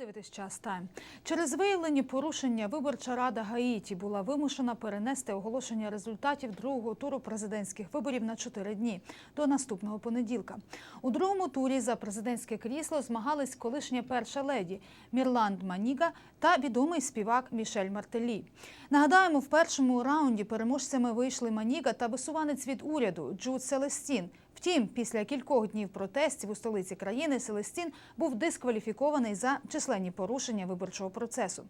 Дивитись час тайм. Через виявлені порушення виборча рада Гаїті була вимушена перенести оголошення результатів другого туру президентських виборів на чотири дні до наступного понеділка. У другому турі за президентське крісло змагались колишня перша леді Мірланд Маніга та відомий співак Мішель Мартелі. Нагадаємо, в першому раунді переможцями вийшли Маніга та висуванець від уряду Джуд Селестін. Втім, після кількох днів протестів у столиці країни Селестін був дискваліфікований за численні порушення виборчого процесу.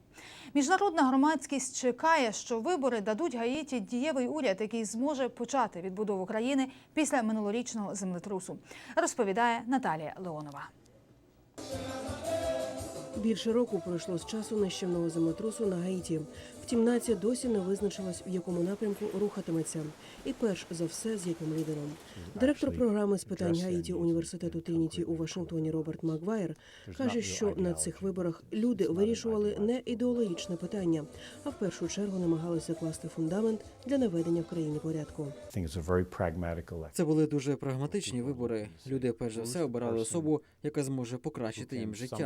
Міжнародна громадськість чекає, що вибори дадуть Гаїті дієвий уряд, який зможе почати відбудову країни після минулорічного землетрусу. Розповідає Наталія Леонова. Більше року пройшло з часу нищівного землетрусу на Гаїті. Втім, нація досі не визначилась, в якому напрямку рухатиметься, і перш за все з яким лідером. Директор програми з питань Гаїті університету Трініті у Вашингтоні Роберт Маквайер каже, що на цих виборах люди вирішували не ідеологічне питання, а в першу чергу намагалися класти фундамент для наведення в країні порядку. Це були дуже прагматичні вибори. Люди перш за все обирали особу, яка зможе покращити їм життя.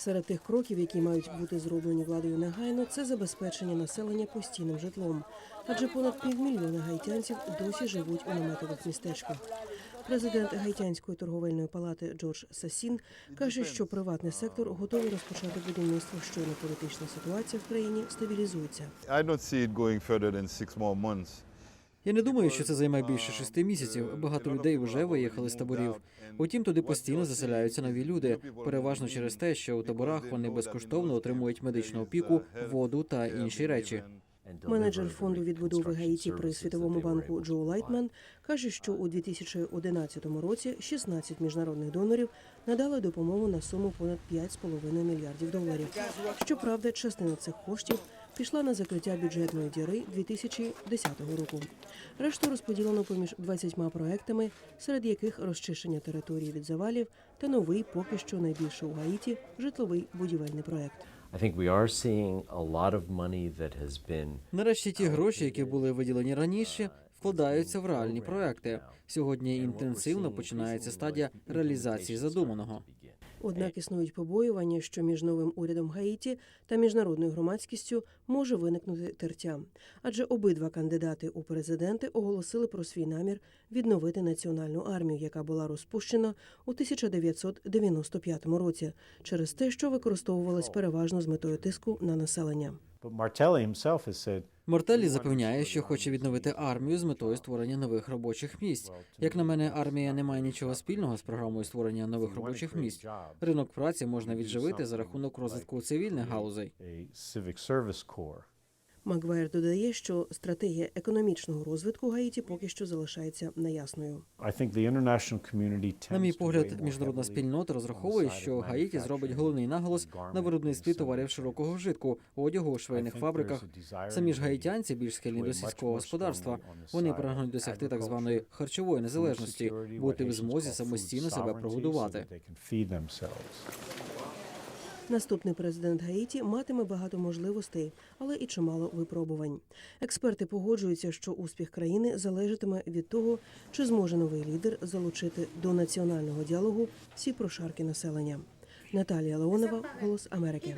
Серед тих кроків, які мають бути зроблені владою негайно, це забезпечення населення постійним житлом. Адже понад півмільйона гаїтянців досі живуть у наметових містечках. Президент Гаїтянської торговельної палати Джордж Сасін каже, що приватний сектор готовий розпочати будівництво, щойно політична ситуація в країні стабілізується. Я не думаю, що це займе більше шести місяців. Багато людей вже виїхали з таборів. Утім, туди постійно заселяються нові люди, переважно через те, що у таборах вони безкоштовно отримують медичну опіку, воду та інші речі. Менеджер фонду відбудови Гаїті при світовому банку Джо Лайтман каже, що у 2011 році 16 міжнародних донорів надали допомогу на суму понад 5,5 мільярдів доларів. Щоправда, частина цих коштів пішла на закриття бюджетної діри 2010 року. Решту розподілено поміж 20 проектами, серед яких розчищення території від завалів та новий, поки що найбільший у Гаїті житловий будівельний проект. Нарешті ті гроші, які були виділені раніше, вкладаються в реальні проекти. Сьогодні інтенсивно починається стадія реалізації задуманого. Однак існують побоювання, що між новим урядом Гаїті та міжнародною громадськістю може виникнути тертя. Адже обидва кандидати у президенти оголосили про свій намір відновити національну армію, яка була розпущена у 1995 році, через те, що використовувалась переважно з метою тиску на населення. Мортелі запевняє, що хоче відновити армію з метою створення нових робочих місць. Як на мене, армія не має нічого спільного з програмою створення нових робочих місць. Ринок праці можна відживити за рахунок розвитку цивільних галузей. Магвайр додає, що стратегія економічного розвитку Гаїті поки що залишається неясною. На мій погляд, міжнародна спільнота розраховує, що Гаїті зробить головний наголос на виробництві товарів широкого вжитку, одягу у швейних фабриках. Самі ж гаїтянці більш схильні до сільського господарства. Вони прагнуть досягти так званої харчової незалежності, бути в змозі самостійно себе прогодувати. Наступний президент Гаїті матиме багато можливостей, але і чимало випробувань. Експерти погоджуються, що успіх країни залежатиме від того, чи зможе новий лідер залучити до національного діалогу всі прошарки населення. Наталія Леонова, Голос Америки.